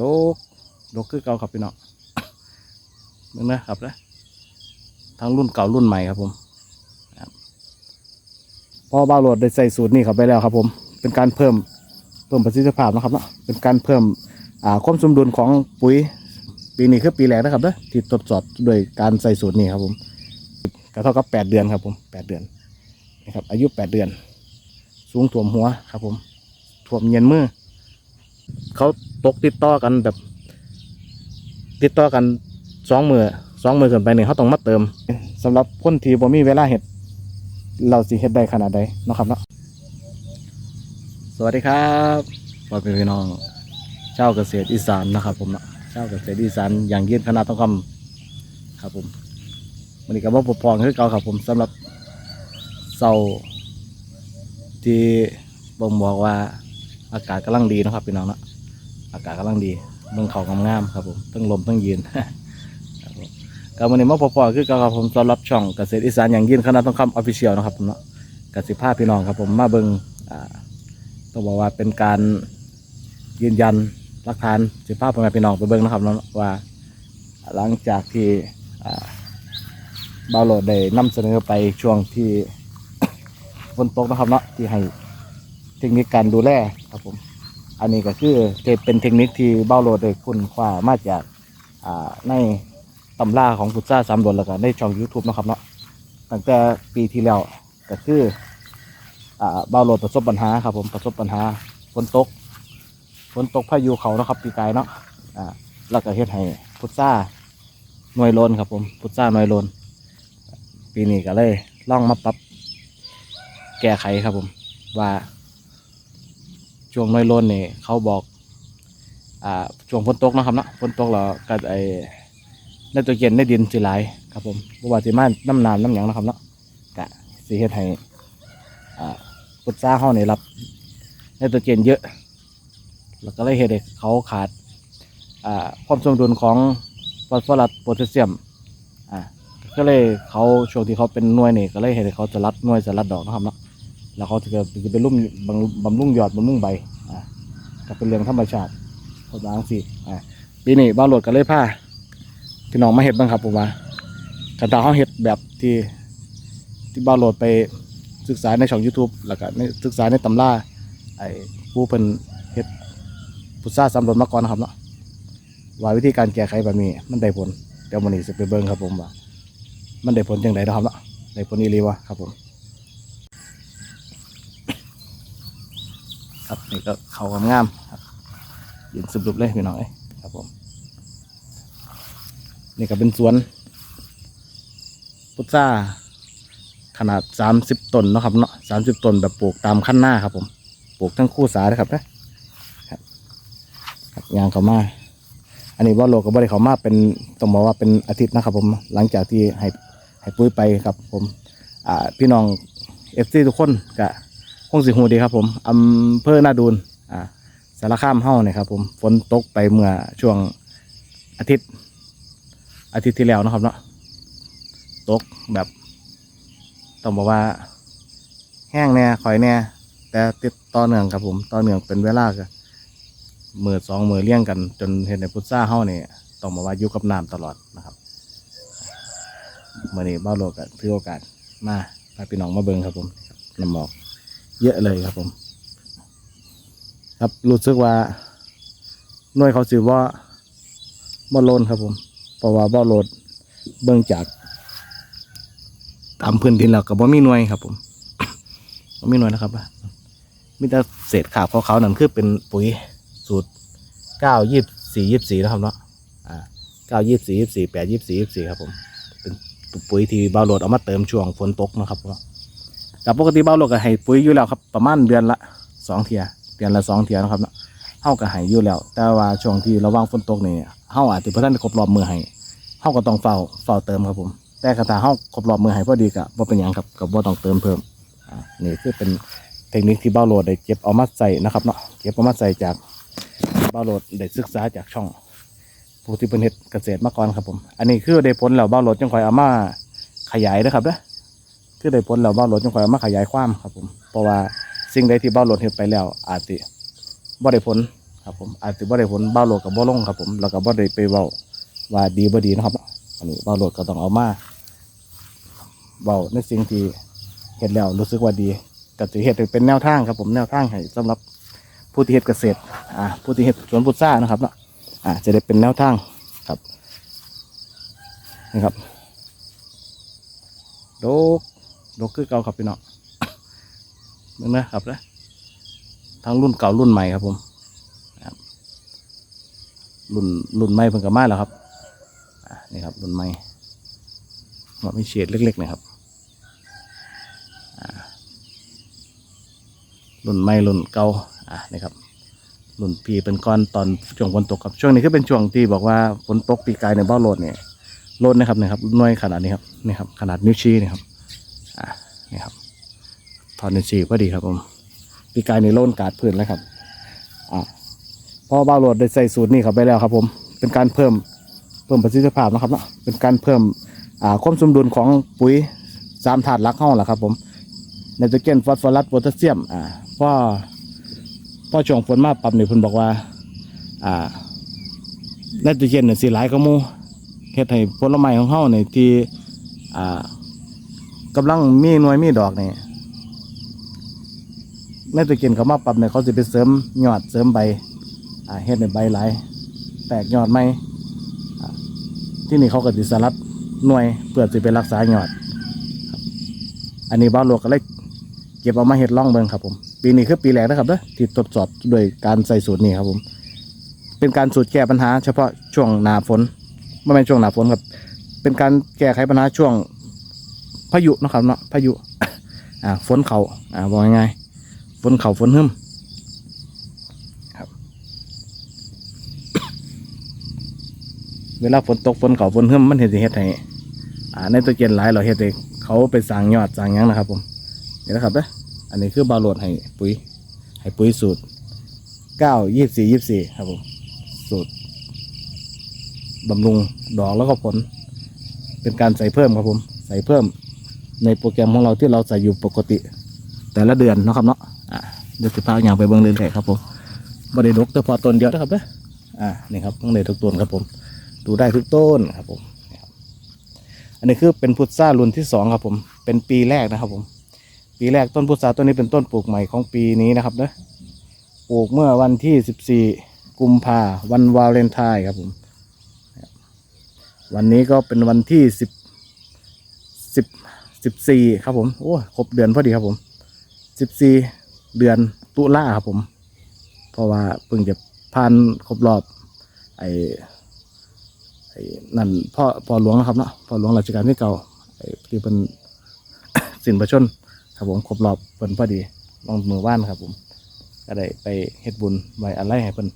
ดกดกคือเก่าครับพี่น้องมึงนะครับนะทั้งรุ่นเก่ารุ่นใหม่ครับผมพอบ้าโหลดได้ใส่สูตรนี้เข้าไปแล้วครับ ผม เป็นการเพิ่มเพิ่มประสิทธิภาพนะครับเนาะเป็นการเพิ่มอ่าความสมดุลของปุ๋ยปีนี้คือปีแรกนะครับเด้อที่ทดสอบโดยการใส่สูตรนี้ครับผมก็เท่ากับแปดเดือนครับผมแปดเดือนนะครับอายุแปดเดือน สูงถ่วมหัวครับ ผมถ่วมเย็นมือเขา ตกติดต่อกันแบบ ติดต่อกันสองมือสองมือเกินไปหนึ่งเขาต้องมาเติมสำหรับคนที่บ่มีเวลาเห็ด เราสิเฮ็ดได้ขนาดใดเนาะครับเนาะสวัสดีครับพ่อแม่พี่น้องเจ้าเกษตรอีสานนะครับ ผมเนาะเจ้าเกษตรอีสานอย่างยืนคณะต้องคำครับผมวันนี้ก็มาพบปองคือเก่าครับ ผมสำหรับเสาที่บ่งบอกว่าอากาศกำลังดีนะครับพี่น้องเนาะ อากาศกำลังดีเมืองเขางามๆครับผมทั้งลมทั้งยืนครับผมก็วันนี้มาพองคือเก่าครับผมสำหรับช่องเกษตรอีสานอย่างยืนคณะต้องคำออฟฟิเชียลนะครับผมเนาะกสิภาพี่น้องครับผมมาเบิงอ่าต้องบอกว่าเป็นการยืนยันหลักฐานสิภาพพ่อแม่พี่น้องไปเบิ่งนะครับเนาะว่าหลังจากที่อ่าดาวโหลดได้นำเสนอไปช่วงที่ฝนตกนะครับเนาะที่ให้เทคนิคการดูแลครับผม อันนี้ก็คือเป็นเทคนิคที่เบ้าโลดได้คุณคว้ามาจากอ่าในตำราของพุทธาสามดวนแล้วก็ในช่อง YouTube นะครับเนาะตั้งแต่ปีที่แล้วก็คืออ่าเบ้าโลดประสบปัญหาครับผมประสบปัญหาฝนตกฝนตกพายุเขานะครับปีกายเนาะอ่าแล้วก็เฮ็ดให้พุทธาหน่วยโลนครับผมพุทธาหน่วยโลนปีนี้ก็เลยล่องมาปรับแก้ไขครับผมว่า ช่วงน้อยล้นนี่เขาบอกอ่าช่วงฝนตกนะครับเนาะฝนตกแล้วก็ไอในตัวเย็นในดินสิหลายครับผมบ่ว่าสิมาน้ำน้ำน้ำหยังนะครับเนาะกะสิเฮ็ดให้อ่าพุทราเฮานี่รับในตัวเย็นเยอะ แล้วก็เลยเฮ็ดให้เขาขาดอ่าความสมดุลของฟอสฟอรัสโพแทสเซียมอ่าก็เลยเขาช่วงที่เขาเป็นหน่วยนี่ก็เลยเห็นเขาจะรัดหน่วยจะรัดดอกนะครับเนาะ แล้วเขาจะจะเป็นรุ่มบำบำรุงยอดบำรุงใบอ่าก็เป็นเรื่องธรรมชาติเขาบางสิอ่าปีนี้บ้าวโหลดก็เลยผ้าพี่น้องมาเห็ดบ้างครับผมว่ากันตาเขาเห็ดแบบที่ที่บ้าวโหลดไปศึกษาในช่อง YouTube แล้วก็ในศึกษาในตำราไอ้ผู้เป็นเห็ดพุทราสำรวจมาก่อนนะครับเนาะว่าวิธีการแก้ไขแบบนี้มันได้ผลเดี๋ยววันนี้จะไปเบิ่งครับผมว่า มันได้ผลจังไดเนะครับเนาะได้ผลอีหลีวะครับผม ครับนี่ก็เขากำงามครับยืนสุบๆเลยพี่น้องเอ้ครับผมนี่ก็เป็นสวน พุทราขนาดสามสิบต้นนะครับเนาะสามสิบต้นแบบปลูกตามขั้นหน้าครับผมปลูกทั้งคู่สาเลยครับนะครับยางเขามา อันนี้ว่าโลกับบริเขามาเป็นต้องบอกว่าเป็นอาทิตย์นะครับ ผมหลังจากที่ให้ให้ปุ้ยไปครับ ผม อ่าพี่น้องเอฟซีทุกคนกะ คงสิหูดีครับผมอำเภอนาดูนอ่าสารคามเฮ้าเนี่ยครับผมฝนตกไปเมื่อช่วงอาทิตย์ อาทิตย์ที่แล้วนะครับเนาะตกแบบต้องบอกว่า แห้งแน่คอยแน่แต่ติดต่อเนื่องครับผมต่อเนื่องเป็นเวลาก็มือสองมือเลี้ยงกัน จนเห็นในพุทราเฮาเนี่ยต้องมาว่าอยู่กับน้ำตลอดนะครับเมื่อนี้บ้าโลกก็ถือโอกาสมาพาพี่น้องมาเบิงครับผมน้ำหมอก เยอะเลยครับผม ครับรู้สึกว่าหน่วยเขาสือว่าบ่โลนครับผมเพราะว่าบ่โลดเบิ่งจากตามพื้นดินแล้วก็บ่มีหน่วยครับ ผมบ่มีหน่วยนะครับมีแต่เศษขาบขาวๆนั่นคือเป็นปุ๋ยสูตรเก้ายี่สี่ยี่สี่นะครับเนาะอ่าเก้ายี่สี่ยี่สี่แปดยี่สี่ยี่สี่ครับผม เป็นปุ๋ยที่เบาโหลดเอามาเติมช่วงฝนตกนะครับเนาะ แต่ปกติเบ้าโหลดก็ให้ปุ๋ยอยู่แล้วครับประมาณเดือนละสองเทียเดือนละสองเทียนะครับเนาะเฮาก็ให้อยู่แล้ว แต่ว่าช่วงที่ระว่างฝนตกนี่เฮาอาจจะเพื่ท่านครบรอบมือให้เฮาก็ต้องเฝ้าเฝ้าเติมครับผม แต่คาถาเฮาครบรอบมือให้พอดีก็บ่เป็นหยังครับก็บ่ต้องเติมเพิ่มอ่านี่คือเป็นเทคนิคที่เบ้าโหลดได้เก็บเอามาใส่นะครับเนาะเก็บเอามาใส่จากเบ้าโหลดได้ศึกษาจากช่องผู้ที่เป็นเฮ็ดเกษตรมาก่อนครับผม อันนี้คือได้ผลแล้วเบ้าโหลดจังคอยเอามาขยายนะครับเด้อ คือได้ผลแล้วบาวโหลดจังคอยเอามาขยายความครับผมเพราะว่าสิ่งใดที่บ้าวโหลดเฮ็ดไปแล้ว อาจจะบ่ได้ผลครับผมอาจจะบ่ได้ผลบ้าวโหลดกับบ่ลงครับผมแล้วก็บ่ได้ไปเว้าว่าดีบ่ดีนะครับอันนี้บ้าวโหลดก็ต้องเอามาเว้าในสิ่งที่เฮ็ดแล้วรู้สึกว่าดีก็จะเฮ็ดให้เป็นแนวทางครับผมแนวทางให้สำหรับผู้ที่เฮ็ดเกษตรอ่าผู้ที่เฮ็ดสวนพุทรานะครับเนาะอ่าจะได้เป็นแนวทางครับนะครับดก ดกคือเก่าครับพี่น้องนึกนะครับนะทั้งรุ่นเก่ารุ่นใหม่ครับผมรุ่นรุ่นใหม่เพิ่งกลับมาแล้วครับนี่ครับรุ่นใหม่มันมีเฉดเล็กๆนะครับรุ่นใหม่รุ่นเก่าอ่านี่ครับรุ่นปีเป็นก้อนตอนช่วงฝนตกครับช่วงนี้ก็เป็นช่วงที่บอกว่าฝนตกปีกายในบ้าโลดเนี่ยโลดนะครับนะครับหน่วยขนาดนี้ครับนี่ครับขนาดนิ้วชี้นี่ครับ นี่ครับทอนนิ้วชี้พอดีครับผมปีกายในโลนกาดพื้นแล้วครับอ่าพอบ้านโลดได้ใส่สูตรนี้เข้าไปแล้วครับ ผมเป็นการเพิ่มเพิ่มประสิทธิภาพนะครับเนาะเป็นการเพิ่มอ่าความสมดุลของปุ๋ยสามถาดลักห้องแหละครับ ผมไนโตรเจนฟอสฟอรัสโพแทสเซียมอ่าพราะพอช่วงฝนมาปรับนี่เพิ่นบอกว่าอ่าไนโตรเจนเนี่ยสิหลายก็มูเฮ็ดให้ผลไม้ของเฮาเนี่ยที่อ่า กำลังมีหน่วยมีดอกนี่ไนโตรเจนเขามาปรับเนี่ยเขาสิไปเสริมยอดเสริมใบอ่าเฮ็ดให้ใบหลายแตกยอดใหมที่นี่เขาก็สิสลัดหน่วยเพื่อสิไปรักษายอด อันนี้บ้าวโลกก็เลยเก็บเอามาเฮ็ดล่องเบิงครับผมปีนี้คือปีแรกนะครับเด้อที่ทดสอบโดยการใส่สูตรนี้ครับผม เป็นการสูตรแก้ปัญหา เฉพาะช่วงหนาฝนไม่เป็นช่วงหนาฝนครับ เป็นการแก้ไขปัญหาช่วง พายุนะครับเนาะพายุอ่าฝนเขาอ่าบอกง่ายๆฝนเขาฝนหึมครับเวลาฝนตกฝนเขาฝนหึมมันเห็นสิเฮ็ดให้อ่าในตัวเจนหลายเราเฮ็ดให้เขาไปสร้างยอดสร้างยังนะครับ ผมเดี๋ยวนะครับเด้ออันนี้คือบาโหลดให้ปุ๋ยให้ปุ๋ยสูตรเก้ายี่สี่ยี่สี่ครับผมสูตรบำรุงดอกแล้วก็ผล เป็นการใส่เพิ่มครับผม ใส่เพิ่ม ในโปรแกรมของเราที่เราใส่อยู่ปกติ แต่ละเดือนนะครับเนาะอ่าเดี๋ยวสิพาอย่างไปเบิ้งเรื่อยๆครับผมบริดกแต่พอต้นเดียวนะครับเด้ออ่านี่ครับต้องเลยทุกต้นครับผม ดูได้ทุกต้นครับผมอันนี้คือเป็นพุทรารุ่นที่สองครับผม เป็นปีแรกนะครับผม ปีแรกต้นพุทราต้นนี้เป็นต้นปลูกใหม่ของปีนี้นะครับเนอะปลูกเมื่อวันที่14กุมภาวันวาเลนไทน์ครับผม วันนี้ก็เป็นวันที่สิบสิบ 10 10 14ครับผมโอ้ครบเดือนพอดีครับผม14เดือนตุลาครับผม เพราะว่าเพิ่งจะผ่านครบรอบ ไอ้ไอ้นั่นพ่อพ่อหลวงนะครับเนาะพ่อหลวงรัชกาลที่เก่าไอ้ที่เป็นสินประชนครับผมครบรอบเพิ่นพอดีลองมือว่านครับผม ก็ได้ไปเฮ็ดบุญไว้อะไรให้เพิ่น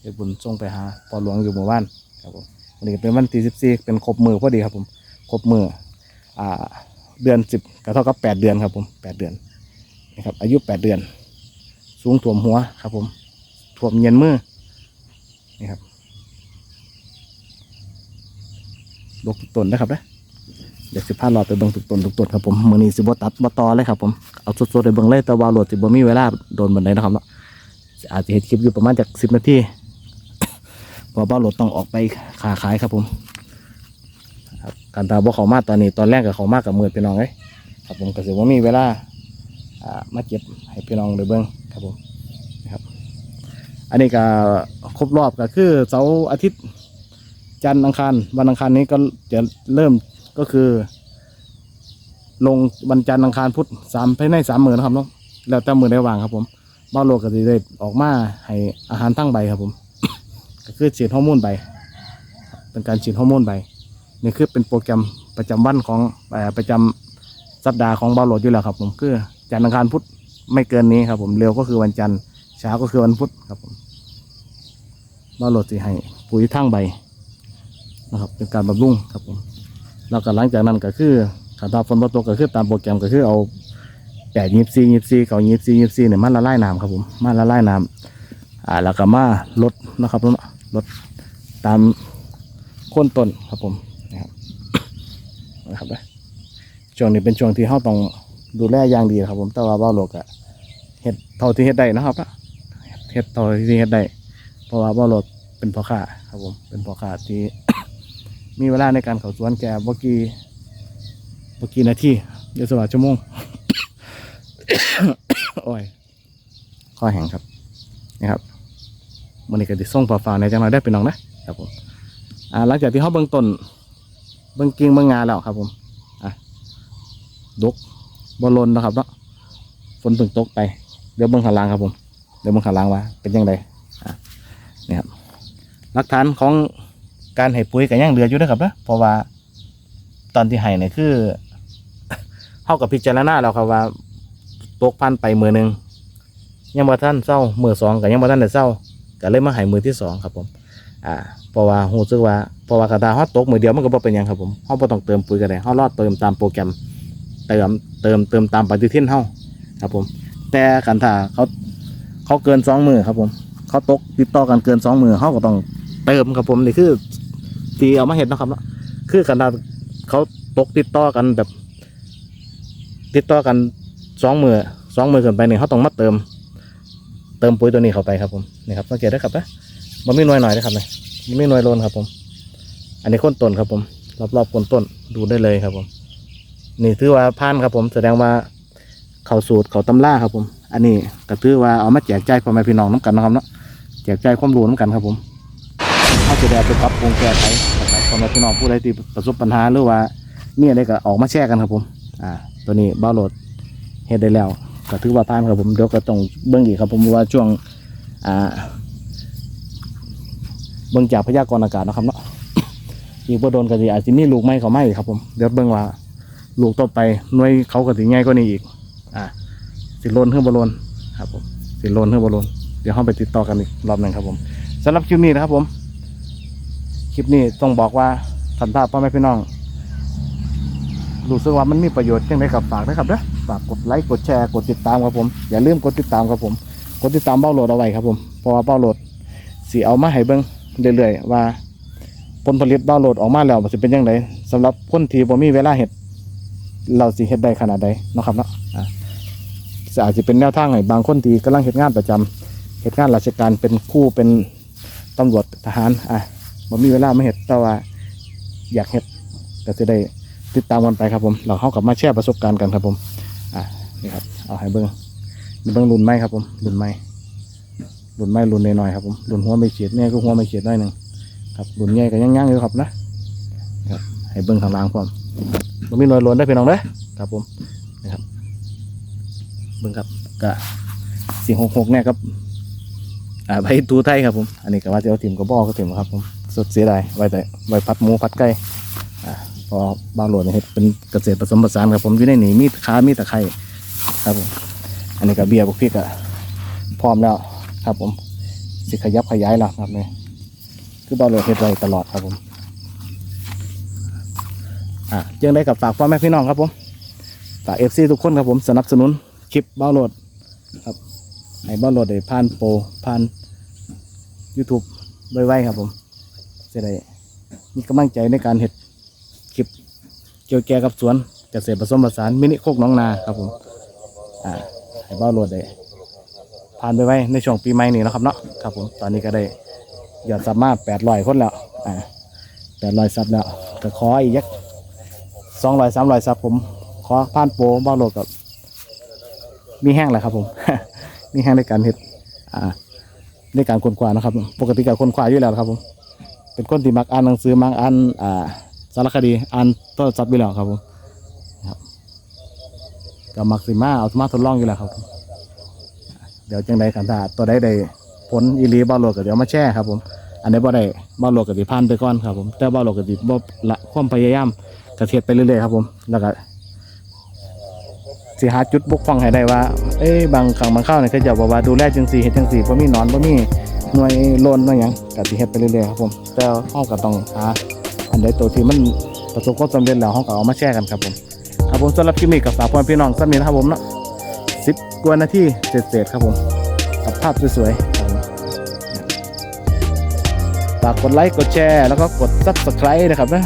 เฮ็ดบุญส่งไปหาปอหลวงอยู่หมู่บ้านครับผมวันนี้เป็นวันที่สิบสี่เป็นครบมือพอดีครับผมครบมืออ่า เดือนสิบก็เท่ากับแปดเดือนครับผมแปดเดือนนะครับอายุแปดเดือน สูงถ่วมหัวครับผมถ่วมเย็นมือนี่ครับลกทุกต้นนะครับนะเดี๋ยวสิพาเราไปเบิ่งทุกต้นทุกต้นครับผมมือนี้สิบตัดบตอเลยครับผมเอาสดๆไปเบิ่งเลยแต่ว่าโหลดสิบมีเวลาโดนบันไดนะครับเนาะอาจจะเฮ็ดคลิปอยู่ประมาณจาก10นาทีพอบ้าโหลดต้องออกไปค้าขายครับผม การตาบ่เขามาตอนนี้ตอนแรกก็เขามากกับมือพี่น้องเอ้ยครับผมก็สิบ่ามีเวลาอ่ามาเก็บให้พี่น้องได้เบิ่งครับผมนะครับ อันนี้ก็ครบรอบก็คือเสาร์อาทิตย์จันทร์อังคารวันอังคารนี้ก็จะเริ่มก็คือ ลงวันจันทร์อังคารพุธสามภายในสามหมื่นนะครับเนาะแล้วแต่มือได้วางครับผมบ้าโลกก็จะได้ออกมาให้อาหารทั้งใบครับผม ก็คือฉีดฮอร์โมนใบเป็นการฉีดฮอร์โมนใบ นี่คือเป็นโปรแกรมประจำวันของประจำสัปดาห์ของบ้านโลดอยู่แล้วครับผมคือจันทร์อังคารพุธไม่เกินนี้ครับผมเร็วก็คือวันจันทร์ช้าก็คือวันพุธครับผมบ้านโลดสิให้ปุ๋ยทั้งใบนะครับเป็นการบำรุงครับผมแล้วก็หลังจากนั้นก็คือขันตาฝนบ่ตกก็คือตามโปรแกรมก็คือเอาแปดยีบซียีบซีเก่ายีบซียีบซีเนี่ยมันละลายน้ำครับผมมันละลายน้ำอ่าแล้วก็มาลดนะครับลดตามโคนต้นครับผม นะครับนะช่วงนี้เป็นช่วงที่เราต้องดูแลอย่างดีครับผมแต่ว่าเบ้าโลกอะเฮ็ดเท่าที่เฮ็ดได้นะครับนะเฮ็ดเท่าที่เฮ็ดได้เพราะว่าบ่รถเป็นพ่อค้าครับผมเป็นพ่อค้าที่ มีเวลาในการเขาสวนแกบ่กี่บ่กี่นาทีเดี๋ยวสวัสดชั่วโมงโอ้ยข้อแห้งครับนี่ครับมันนี้ก็จะส่งฝ่าฝ่าในจังหวะได้เป็นน้องนะครับผมอ่าหลังจากที่เขาเบื้องต้น เบื้องกิ่งเบื้องงานแล้วครับ ผมอะดกบอลลนนะครับเนาะฝนเพิ่งตกไป เดี๋ยวเบื้องขาลางครับผมเดี๋ยวเบื้องขาลางว่า เป็นยังไงอะนี่ครับหลักฐานของการให้ปุ๋ยก็ยังเหลืออยู่นะครับนะเพราะว่าตอนที่ให้เนี่ยคือเท่ากับพิจารณาแล้วครับว่าตกพันไปมือหนึ่งยังบ่ท่านเศร้ามือสองกับยังบ่ท่านได้เศร้าก็เลยมาใหายมือที่สองครับผม อ่า เพราะว่าหูซึกว่าเพราะว่ากระดาฮอตตกมือเดียวมันก็บ่เป็นหยังครับผมเฮาบ่ต้องเติมปุ๋ยก็ได้เฮารอดเติมตามโปรแกรมเติมเติมเติมตามปฏิทินเฮาครับผม แต่กันถ้าเขาเขาเกินสองมือครับผมเขาตกติดต่อกันเกินสองมือเฮาก็ต้องเติมครับผมนี่คือที่เอามาเห็นนะครับเนาะคือกันถ้าเขาตกติดต่อกันแบบ ติดต่อกันสองมือสองมือเกินไปนี่เขาต้องมาเติม เติมปุ๋ยตัวนี้เข้าไปครับผมนี่ครับสังเกตได้ครับนะมันไม่น้อยหน่อยนะครับนะมัน ไม่น้อยโลนครับผม อันนี้โคนต้นครับผม รอบๆโคนต้นดูได้เลยครับผม นี่ถือว่าผ่านครับผม แสดงว่าเขาสูตรเขาตำล่าครับผม อันนี้ก็ถือว่าเอามาแจกจ่ายพ่อแม่พี่น้องน้ำกันนะครับเนาะแจกจ่ายความรู้น้ำกันครับผมเขาจะได้ไปปรับปรุงแก้ไขนะครับพ่อแม่พี่น้องผู้ใดที่ประสบปัญหาหรือว่าเนี่ยได้ก็ออกมาแชร์กันครับผม อ่า ตัวนี้บ้าโหลดเฮ็ดได้แล้วก็ถือว่าผ่านครับผมเดี๋ยวก็ต้องเบิ่งอีกครับผมว่าช่วงอ่า เบิ่งจากพยากรณ์อากาศนะครับเนาะอีกบ่โดนก็สิอาจจะมีลูกไม้เขาไม้ครับผมเดี๋ยวเบิ่งว่าลูกต่อไปหน่วยเขาก็สิใหญ่กว่านี้อีก อ่าสิโลนขึ้นบ่โลนครับผมสิโลนขึ้นบ่โลนเดี๋ยวเราไปติดต่อกันอีกรอบหนึ่งครับผมสำหรับคลิปนี้นะครับผม คลิปนี้ต้องบอกว่าสันตาพ่อแม่พี่น้องรู้สึกว่ามันมีประโยชน์จังไดกับฝากนะครับเด้อฝากกดไลค์กดแชร์กดติดตามครับผม อย่าลืมกดติดตามครับผม กดติดตามเบ้าโหลดเอาไว้ครับผมเพราะว่าเบ้าโหลดสีเอามาให้เบิ่ง เรื่อยๆว่าผลผลิตเบ้าโหลดออกมาแล้วมันจะเป็นยังไงสำหรับคนที่บ่มีเวลาเฮ็ดเราสิเฮ็ดได้ขนาดใดนะครับเนาะอ่าอาจจะเป็นแนวทางให้บางคนที่กำลังเฮ็ดงานประจำเฮ็ดงานราชการเป็นคู่เป็นตำรวจทหารอะบ่มีเวลาไมาเฮ็ดแต่ว่าอยากเฮ็ดก็จะได้ติดตามกันไปครับผม เราเข้ากับมาแชร์ประสบการณ์กันครับผม อะนี่ครับ เอาให้เบิ้งเบิ้งรุ่นไม้ครับผมรุ่นไม้ รุ่นไม้รุ่นน้อยๆครับผมรุ่นหัวไม่เฉียดเนี่ยก็หัวไม่เฉียดน้หนึ่งครับรุ่นใหญ่ก็ยังย่างอยู่ครับนะครับให้เบิ้งข้างล่างพร้อมมันมีหน่วยล้นได้เพียงน้องเด้ครับผมนะครับเบิ้งครับกะสี่หกหกเนี่ยครับอ่าใบตูไทยครับผมอันนี้ก็ว่าจะเอาถิ่มกระบอกก็ถิ่มครับผมสดเสียดายไว้แต่ไว้พัดหมูพัดไก่อ่าพอบางโหลดเนี่ยเฮ็ดเป็นเกษตรผสมผสานครับผมอยู่ในนี่มีดค้ามีดตะไคร้ครับผมอันนี้ก็เบียร์พวกพริกอะพร้อมแล้ว ครับผม สิขยับขยายแล้วครับเนี่ยคือบางโหลดเฮ็ดไว้ตลอดครับผม อะยังได้กับฝากพ่อแม่พี่น้องครับผมฝากเอฟซีทุกคนครับผมสนับสนุนคลิปบางโหลดครับให้บางโหลดได้ผ่านโปรผ่าน YouTube ไวๆครับผมจะได้มีกำลังใจในการเฮ็ดคลิปเกี่ยวแก่กับสวนเกษตรผสมผสานมินิโคกน้องนาครับผม อ่าให้เบ้าโหลดได้ ผ่านไปไว้ในช่วงปีใหม่นี้นะครับเนาะครับผมตอนนี้ก็ได้ยอดซับมาแปดร้อยคนแล้วอ่าแปดร้อยซับแล้วก็ขออีกยักสองร้อยสามร้อยซับผม ขอผ่านโปรบ้าโลดกับมีแห้งแหละครับผม มีแห้งในการเห็ดอ่าในการค้นคว้านะครับ ปกติก็ค้นคว้าอยู่แล้วครับผมเป็นคนที่มักอ่านหนังสือมักอ่านอ่าสารคดีอ่านโทรศัพท์อยู่แล้วครับผมกับก็มักสิมาเอามาทดลองอยู่แล้วครับ เดี๋ยวจังใดกันถ้าตัวใดได้ผลอีหลีบ้าโลกก็เดี๋ยวมาแชร์ครับ ผม อันใดบ่ได้บ้าโลกก็สิผ่านไปก่อนครับ ผม แต่บ้าโลกก็สิบ่ละความพยายามกระเทียดไปเรื่อยๆครับผม แล้วก็สิหาจุดบกพร่องให้ได้ว่า เอ้ยบางครั้งบางคราวเนี่ยก็จะบอกว่าดูแลจังซี่เฮ็ดจังซี่บ่มีนอนบ่มีหน่วยโลนหน่วยหยังก็สิเฮ็ดไปเรื่อยๆครับผมแต่เฮาก็ต้องหาอันใดตัวที่มันประสบความสำเร็จแล้วเขาก็เอามาแชร์กันครับผมครับผมสำหรับคลิปนี้กับฝากพ่อพี่น้องสักนิดนะครับผมเนาะ สิบกว่านาทีเสร็จๆครับผมกับภาพสวยๆครับผมฝากกดไลค์กดแชร์ แล้วก็กด subscribe นะครับนะ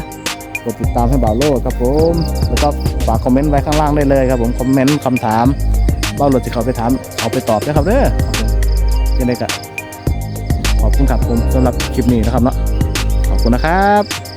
กดติดตามให้บ่าวโลดครับผม แล้วก็ฝากคอมเมนต์ไว้ข้างล่างได้เลยครับผมคอมเมนต์คำถามบ่าวโลดจะเขาไปถามเขาไปตอบนะครับเด้อยังไงก็ขอบคุณครับผมสำหรับคลิปนี้นะครับเนาะขอบคุณนะครับ